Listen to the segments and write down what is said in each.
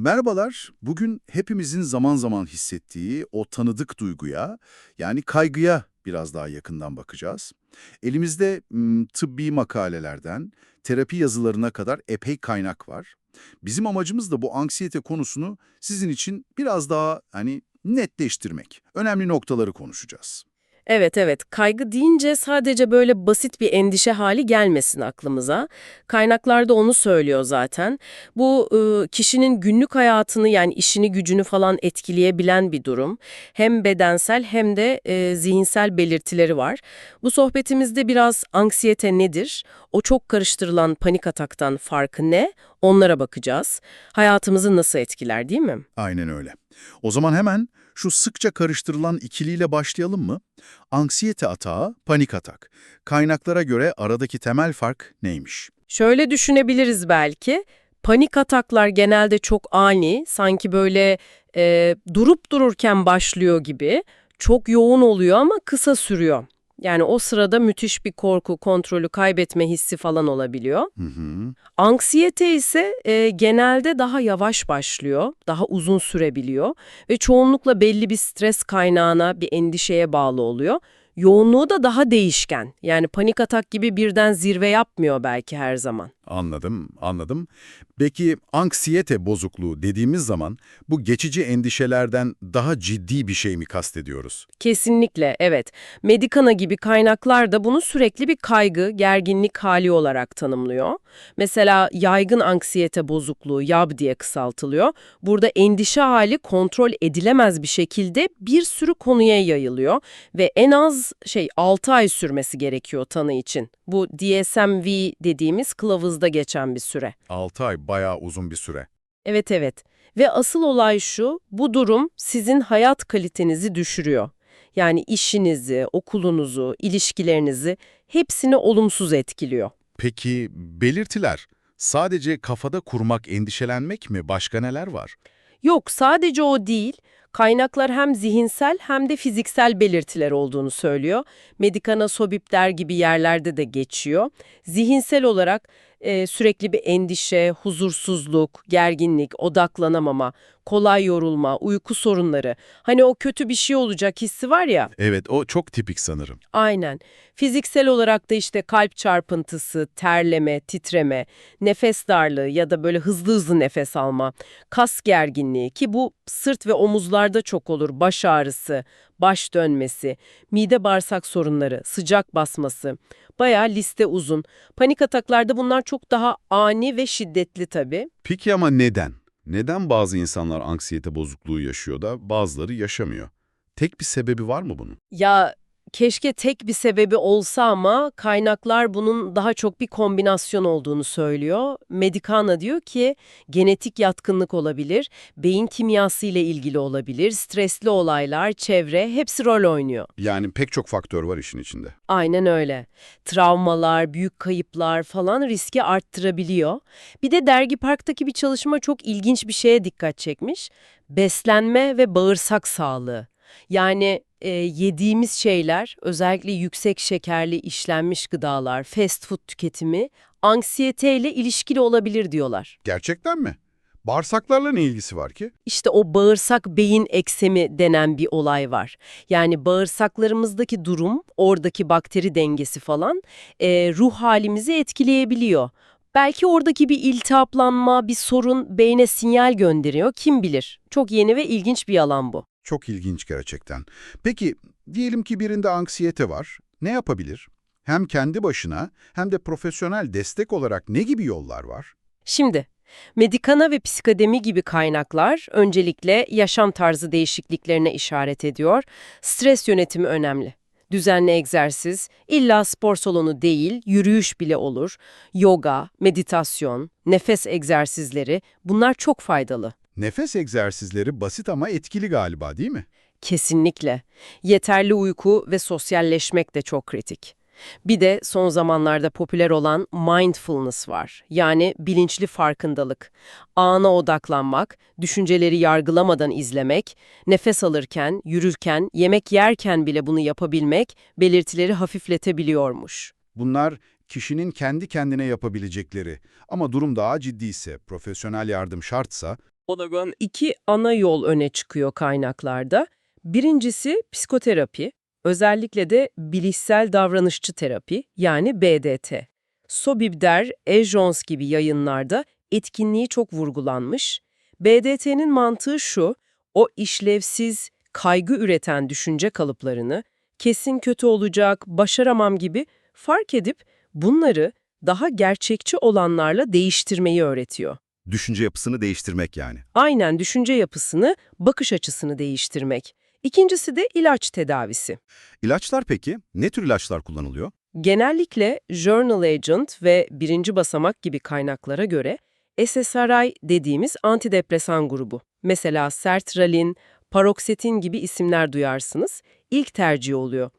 Merhabalar. Bugün hepimizin zaman zaman hissettiği o tanıdık duyguya, yani kaygıya biraz daha yakından bakacağız. Elimizde tıbbi makalelerden terapi yazılarına kadar epey kaynak var. Bizim amacımız da bu anksiyete konusunu sizin için biraz daha hani netleştirmek. Önemli noktaları konuşacağız. Evet evet kaygı deyince sadece böyle basit bir endişe hali gelmesin aklımıza. Kaynaklarda onu söylüyor zaten. Bu e, kişinin günlük hayatını yani işini gücünü falan etkileyebilen bir durum. Hem bedensel hem de e, zihinsel belirtileri var. Bu sohbetimizde biraz anksiyete nedir? O çok karıştırılan panik ataktan farkı ne? Onlara bakacağız. Hayatımızı nasıl etkiler değil mi? Aynen öyle. O zaman hemen şu sıkça karıştırılan ikiliyle başlayalım mı? Anksiyete atağı, panik atak. Kaynaklara göre aradaki temel fark neymiş? Şöyle düşünebiliriz belki. Panik ataklar genelde çok ani, sanki böyle e, durup dururken başlıyor gibi. Çok yoğun oluyor ama kısa sürüyor. Yani o sırada müthiş bir korku, kontrolü kaybetme hissi falan olabiliyor. Hı hı. Anksiyete ise e, genelde daha yavaş başlıyor, daha uzun sürebiliyor ve çoğunlukla belli bir stres kaynağına, bir endişeye bağlı oluyor. Yoğunluğu da daha değişken. Yani panik atak gibi birden zirve yapmıyor belki her zaman. Anladım, anladım. Peki anksiyete bozukluğu dediğimiz zaman bu geçici endişelerden daha ciddi bir şey mi kastediyoruz? Kesinlikle evet. Medikana gibi kaynaklar da bunu sürekli bir kaygı, gerginlik hali olarak tanımlıyor. Mesela yaygın anksiyete bozukluğu YAB diye kısaltılıyor. Burada endişe hali kontrol edilemez bir şekilde bir sürü konuya yayılıyor ve en az şey 6 ay sürmesi gerekiyor tanı için. Bu DSM-V dediğimiz kılavuzda geçen bir süre. 6 ay bayağı uzun bir süre. Evet evet. Ve asıl olay şu, bu durum sizin hayat kalitenizi düşürüyor. Yani işinizi, okulunuzu, ilişkilerinizi hepsini olumsuz etkiliyor. Peki belirtiler sadece kafada kurmak, endişelenmek mi? Başka neler var? Yok, sadece o değil. Kaynaklar hem zihinsel hem de fiziksel belirtiler olduğunu söylüyor. Medikana Sobipler gibi yerlerde de geçiyor. Zihinsel olarak e, sürekli bir endişe, huzursuzluk, gerginlik, odaklanamama, kolay yorulma, uyku sorunları. Hani o kötü bir şey olacak hissi var ya. Evet, o çok tipik sanırım. Aynen. Fiziksel olarak da işte kalp çarpıntısı, terleme, titreme, nefes darlığı ya da böyle hızlı hızlı nefes alma, kas gerginliği ki bu sırt ve omuzlarda çok olur, baş ağrısı, baş dönmesi, mide bağırsak sorunları, sıcak basması. Bayağı liste uzun. Panik ataklarda bunlar çok daha ani ve şiddetli tabii. Peki ama neden? Neden bazı insanlar anksiyete bozukluğu yaşıyor da bazıları yaşamıyor? Tek bir sebebi var mı bunun? Ya keşke tek bir sebebi olsa ama kaynaklar bunun daha çok bir kombinasyon olduğunu söylüyor. Medikana diyor ki genetik yatkınlık olabilir, beyin kimyası ile ilgili olabilir, stresli olaylar, çevre hepsi rol oynuyor. Yani pek çok faktör var işin içinde. Aynen öyle. Travmalar, büyük kayıplar falan riski arttırabiliyor. Bir de Dergi Park'taki bir çalışma çok ilginç bir şeye dikkat çekmiş. Beslenme ve bağırsak sağlığı. Yani e, yediğimiz şeyler, özellikle yüksek şekerli işlenmiş gıdalar, fast food tüketimi anksiyeteyle ilişkili olabilir diyorlar. Gerçekten mi? Bağırsaklarla ne ilgisi var ki? İşte o bağırsak beyin eksemi denen bir olay var. Yani bağırsaklarımızdaki durum, oradaki bakteri dengesi falan e, ruh halimizi etkileyebiliyor. Belki oradaki bir iltihaplanma, bir sorun beyne sinyal gönderiyor, kim bilir. Çok yeni ve ilginç bir alan bu. Çok ilginç gerçekten. Peki, diyelim ki birinde anksiyete var. Ne yapabilir? Hem kendi başına hem de profesyonel destek olarak ne gibi yollar var? Şimdi, Medikana ve psikademi gibi kaynaklar öncelikle yaşam tarzı değişikliklerine işaret ediyor. Stres yönetimi önemli. Düzenli egzersiz, illa spor salonu değil, yürüyüş bile olur. Yoga, meditasyon, nefes egzersizleri bunlar çok faydalı. Nefes egzersizleri basit ama etkili galiba değil mi? Kesinlikle. Yeterli uyku ve sosyalleşmek de çok kritik. Bir de son zamanlarda popüler olan mindfulness var. Yani bilinçli farkındalık. Ana odaklanmak, düşünceleri yargılamadan izlemek, nefes alırken, yürürken, yemek yerken bile bunu yapabilmek belirtileri hafifletebiliyormuş. Bunlar kişinin kendi kendine yapabilecekleri ama durum daha ciddiyse, profesyonel yardım şartsa Ona göre İki ana yol öne çıkıyor kaynaklarda. Birincisi psikoterapi, özellikle de bilişsel davranışçı terapi yani BDT. Sobibder, Ejons gibi yayınlarda etkinliği çok vurgulanmış. BDT'nin mantığı şu, o işlevsiz, kaygı üreten düşünce kalıplarını kesin kötü olacak, başaramam gibi fark edip bunları daha gerçekçi olanlarla değiştirmeyi öğretiyor. Düşünce yapısını değiştirmek yani. Aynen düşünce yapısını, bakış açısını değiştirmek. İkincisi de ilaç tedavisi. İlaçlar peki? Ne tür ilaçlar kullanılıyor? Genellikle Journal Agent ve birinci basamak gibi kaynaklara göre SSRI dediğimiz antidepresan grubu. Mesela sertralin, paroxetin gibi isimler duyarsınız. İlk tercih oluyor.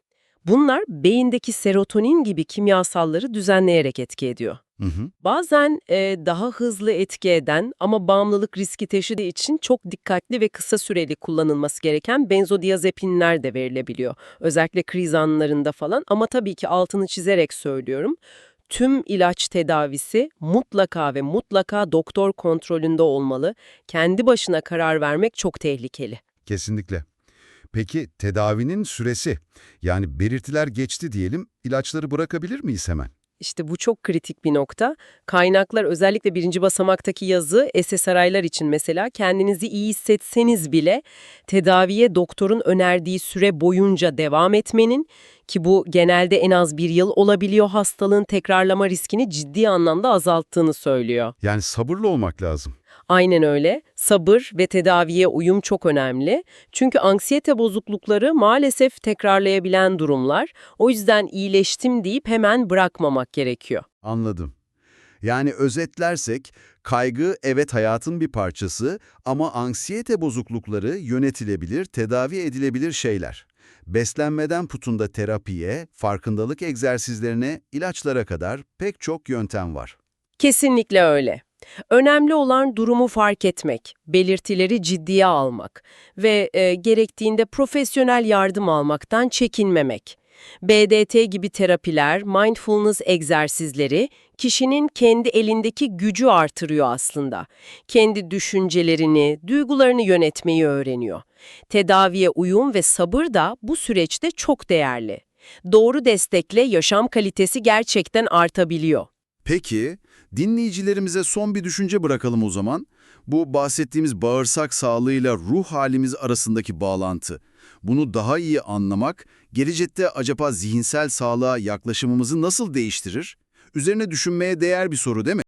Bunlar beyindeki serotonin gibi kimyasalları düzenleyerek etki ediyor. Hı hı. Bazen e, daha hızlı etki eden ama bağımlılık riski taşıdığı için çok dikkatli ve kısa süreli kullanılması gereken benzodiazepinler de verilebiliyor. Özellikle kriz anlarında falan ama tabii ki altını çizerek söylüyorum. Tüm ilaç tedavisi mutlaka ve mutlaka doktor kontrolünde olmalı. Kendi başına karar vermek çok tehlikeli. Kesinlikle. Peki tedavinin süresi? Yani belirtiler geçti diyelim, ilaçları bırakabilir miyiz hemen? İşte bu çok kritik bir nokta. Kaynaklar özellikle birinci basamaktaki yazı SSRI'lar için mesela kendinizi iyi hissetseniz bile tedaviye doktorun önerdiği süre boyunca devam etmenin ki bu genelde en az bir yıl olabiliyor hastalığın tekrarlama riskini ciddi anlamda azalttığını söylüyor. Yani sabırlı olmak lazım. Aynen öyle. Sabır ve tedaviye uyum çok önemli. Çünkü anksiyete bozuklukları maalesef tekrarlayabilen durumlar. O yüzden iyileştim deyip hemen bırakmamak gerekiyor. Anladım. Yani özetlersek, kaygı evet hayatın bir parçası ama anksiyete bozuklukları yönetilebilir, tedavi edilebilir şeyler. Beslenmeden tutun da terapiye, farkındalık egzersizlerine, ilaçlara kadar pek çok yöntem var. Kesinlikle öyle. Önemli olan durumu fark etmek, belirtileri ciddiye almak ve e, gerektiğinde profesyonel yardım almaktan çekinmemek. BDT gibi terapiler, mindfulness egzersizleri kişinin kendi elindeki gücü artırıyor aslında. Kendi düşüncelerini, duygularını yönetmeyi öğreniyor. Tedaviye uyum ve sabır da bu süreçte çok değerli. Doğru destekle yaşam kalitesi gerçekten artabiliyor. Peki, dinleyicilerimize son bir düşünce bırakalım o zaman. Bu bahsettiğimiz bağırsak sağlığıyla ruh halimiz arasındaki bağlantı. Bunu daha iyi anlamak, gelecekte acaba zihinsel sağlığa yaklaşımımızı nasıl değiştirir? Üzerine düşünmeye değer bir soru değil mi?